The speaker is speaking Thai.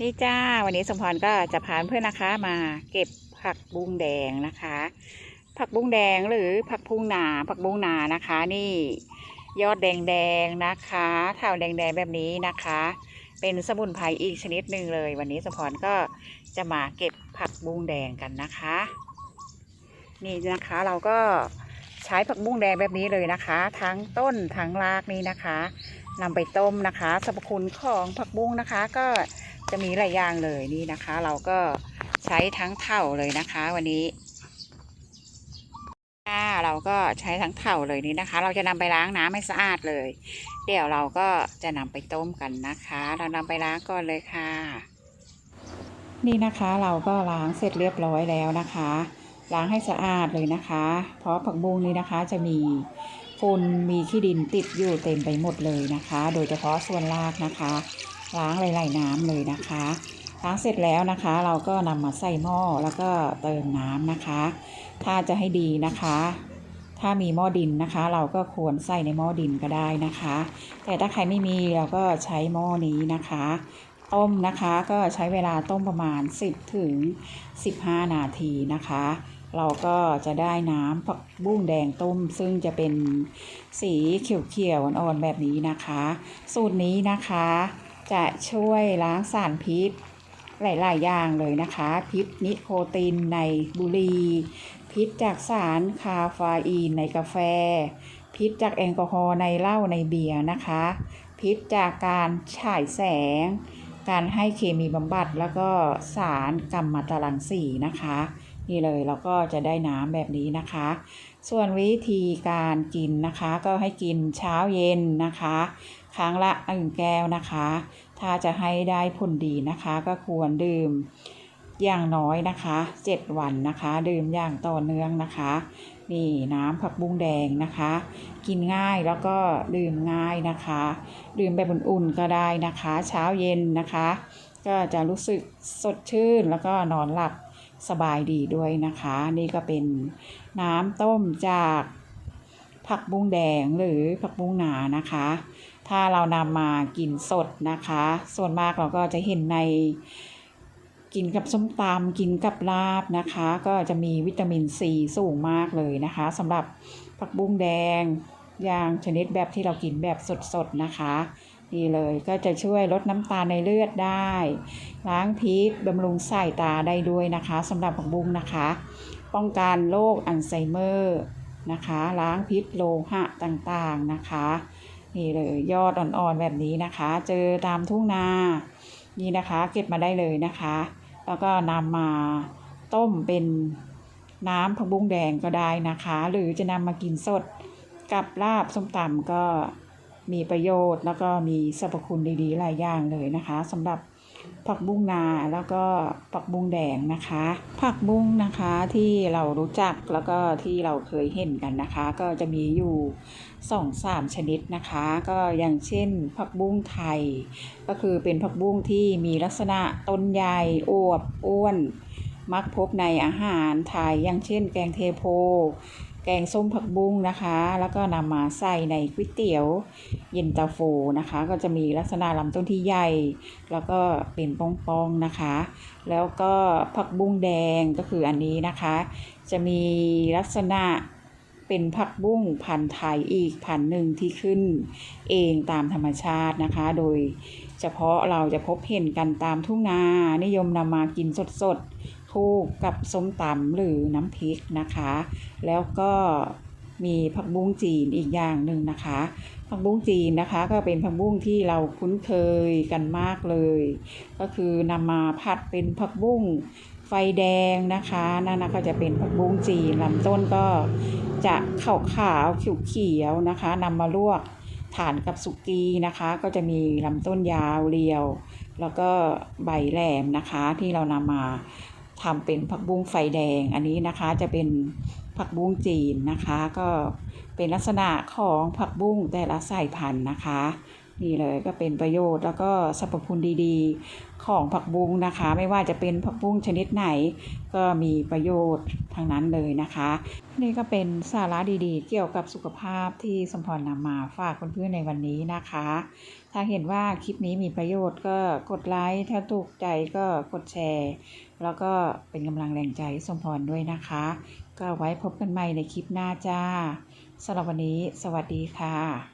นี่จ้า วันนี้สมพรก็จะพาเพื่อนนะคะมาเก็บผักบุ้งแดงนะคะ ผักบุ้งแดงหรือผักพุงหนา ผักบุ้งหนานะคะ นี่ยอดแดงๆนะคะเท่าแดงๆแบบนี้นะคะ เป็นสมุนไพรอีกชนิดหนึ่งเลย วันนี้สมพรก็จะมาเก็บผักบุ้งแดงกันนะคะ นี่นะคะเราก็ใช้ผักบุ้งแดงแบบนี้เลยนะคะ ทั้งต้นทั้งรากนี่นะคะ นำไปต้มนะคะสรรพคุณของผักบุ้งนะคะ ก็จะมีหลายอย่างเลยนี่นะคะ เราก็ใช้ทั้งเถ่าเลยนะคะ วันนี้ค่ะเราก็ใช้ทั้งเถ่าเลยนี่นะคะ เราจะนำไปล้างน้ำให้สะอาดเลย เดี๋ยวเราก็จะนำไปต้มกันนะคะ เรานำไปล้างก่อนเลยค่ะ นี่นะคะเราก็ล้างเสร็จเรียบร้อยแล้วนะคะ ล้างให้สะอาดเลยนะคะ เพราะผักบุ้งนี้นะคะจะมี ฝุ่นมีขี้ดินติดอยู่เต็มไปหมดเลยนะคะ โดยเฉพาะส่วนรากนะคะ ล้างไหลๆน้ำเลยนะคะล้างเสร็จแล้วนะคะ เราก็นำมาใส่หม้อแล้วก็เติมน้ำนะคะ ถ้าจะให้ดีนะคะ ถ้ามีหม้อดินนะคะ เราก็ควรใส่ในหม้อดินก็ได้นะคะ แต่ถ้าใครไม่มีเราก็ใช้หม้อนี้นะคะต้มนะคะก็ใช้เวลาต้มประมาณ 10 ถึง 15 นาทีนะคะ เราก็จะได้น้ำผักบุ้งแดงต้ม ซึ่งจะเป็นสีเขียวๆอ่อนๆแบบนี้นะคะ สูตรนี้นะคะ จะช่วยล้างสารพิษหลายๆ อย่างเลยนะคะ พิษนิโคตินในบุหรี่พิษจากสารคาเฟอีนในกาแฟ พิษจากแอลกอฮอล์ในเหล้าในเบียร์นะคะ พิษจากการฉายแสง การให้เคมีบำบัดแล้วก็สารกัมมันตรังสีนะคะ นี่เลยเราก็จะได้น้ำแบบนี้นะคะ ส่วนวิธีการกินนะคะ ก็ให้กินเช้าเย็นนะคะ ครั้งละหนึ่งแก้วนะคะ ถ้าจะให้ได้ผลดีนะคะ ก็ควรดื่มอย่างน้อยนะคะ 7 วันนะคะ ดื่มอย่างต่อเนื่องนะคะ นี่น้ำผักบุ้งแดงนะคะ กินง่ายแล้วก็ดื่มง่ายนะคะ ดื่มแบบอุ่นๆก็ได้นะคะ เช้าเย็นนะคะ ก็จะรู้สึกสดชื่นแล้วก็นอนหลับ สบายดีด้วยนะคะ นี่ก็เป็นน้ำต้มจากผักบุ้งแดงหรือผักบุ้งหนานะคะ ถ้าเรานำมากินสดนะคะ ส่วนมากเราก็จะเห็นในกินกับส้มตำกินกับลาบนะคะ ก็จะมีวิตามินซีสูงมากเลยนะคะสำหรับผักบุ้งแดงอย่างชนิดแบบที่เรากินแบบสดๆนะคะ นี่เลย ก็จะช่วยลดน้ำตาลในเลือดได้ ล้างพิษบำรุงสายตาได้ด้วยนะคะสำหรับผักบุ้งนะคะ ป้องกันโรคอัลไซเมอร์นะคะ ล้างพิษโลหะต่างๆนะคะนี่เลยยอดอ่อนๆแบบนี้นะคะ เจอตามทุ่งนานี่นะคะ เก็บมาได้เลยนะคะ แล้วก็นำมาต้มเป็นน้ำผักบุ้งแดงก็ได้นะคะ หรือจะนำมากินสดกับลาบส้มตำก็ มีประโยชน์แล้วก็มีสรรพคุณดีๆหลายอย่างเลยนะคะสำหรับผักบุ้งนาแล้วก็ผักบุ้งแดงนะคะ ผักบุ้งนะคะที่เรารู้จักแล้วก็ที่เราเคยเห็นกันนะคะ ก็จะมีอยู่สองสามชนิดนะคะ ก็อย่างเช่น ผักบุ้งไทย ก็คือเป็นผักบุ้งที่มีลักษณะต้นใหญ่อวบอ้วน มักพบในอาหารไทยอย่างเช่น แกงเทโพ แกงส้มผักบุ้งนะคะ แล้วก็นำมาใส่ในก๋วยเตี๋ยวเย็นตาโฟนะคะ ก็จะมีลักษณะลำต้นที่ใหญ่ แล้วก็เป็นป้องๆนะคะ แล้วก็ผักบุ้งแดงก็คืออันนี้นะคะ จะมีลักษณะเป็นผักบุ้งพันธุ์ไทยอีกพันธุ์หนึ่งที่ขึ้นเองตามธรรมชาตินะคะ โดยเฉพาะเราจะพบเห็นกันตามทุ่งนานิยมนำมากินสดๆ คู่กับส้มตำหรือน้ำพริกนะคะ แล้วก็มีผักบุ้งจีนอีกอย่างหนึ่งนะคะ ผักบุ้งจีนนะคะ ก็เป็นผักบุ้งที่เราคุ้นเคยกันมากเลย ก็คือนำมาผัดเป็นผักบุ้งไฟแดงนะคะนั่นนะก็จะเป็นผักบุ้งจีนลำต้นก็จะขาวขาวๆเขียวนะคะนำมาลวกทานกับสุกี้นะคะ ก็จะมีลำต้นยาวเรียว แล้วก็ใบแหลมนะคะที่เรานำมา ทำเป็นผักบุ้งไฟแดงอันนี้นะคะจะเป็นผักบุ้งจีนนะคะ ก็เป็นลักษณะของผักบุ้งแต่ละสายพันธุ์นะคะ นี่เลยก็เป็นประโยชน์แล้วก็สรรพคุณดีๆ ของผักบุ้งนะคะ ไม่ว่าจะเป็นผักบุ้งชนิดไหน ก็มีประโยชน์ทั้งนั้นเลยนะคะ นี่ก็เป็นสาระดีๆ เกี่ยวกับสุขภาพที่สมพรนำมาฝากเพื่อนๆในวันนี้นะคะ ถ้าเห็นว่าคลิปนี้มีประโยชน์ก็กดไลค์ถ้าถูกใจก็กดแชร์ แล้วก็เป็นกำลังแรงใจสมพรด้วยนะคะ ก็ไว้พบกันใหม่ในคลิปหน้าจ้าสำหรับวันนี้ สวัสดีค่ะ